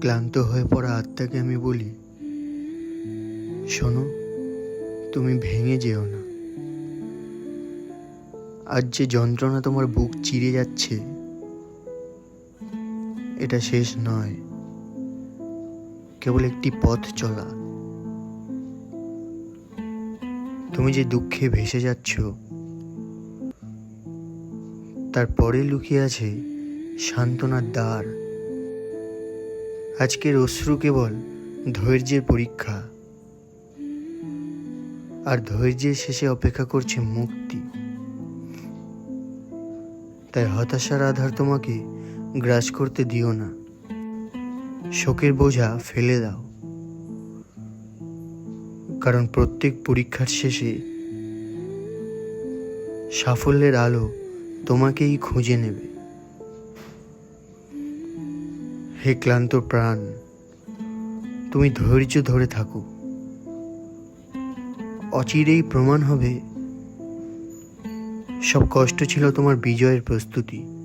ক্লান্ত হয়ে পড়া আত্মাকে আমি বলি, শোনো, তুমি ভেঙে যেও না। আজ যে যন্ত্রণা তোমার বুক চিরে যাচ্ছে, এটা শেষ নয়। কেবল একটি পথ চলা। তুমি যে দুঃখে ভেসে যাচ্ছ তারপরে লুকিয়ে আছে সান্ত্বনার দ্বার। আজকের অশ্রু কেবল ধৈর্যের পরীক্ষা। আর ধৈর্যের শেষে অপেক্ষা করছে মুক্তি। তাই হতাশার আধার তোমাকে গ্রাস করতে দিও না। শোকের বোঝা ফেলে দাও। কারণ প্রত্যেক পরীক্ষার শেষে সাফল্যের আলো তোমাকেই খুঁজে নেবে। হে ক্লান্ত প্রাণ, তুমি ধৈর্য ধরে থাকো। অচিরেই প্রমাণ হবে, সব কষ্ট ছিল তোমার বিজয়ের প্রস্তুতি।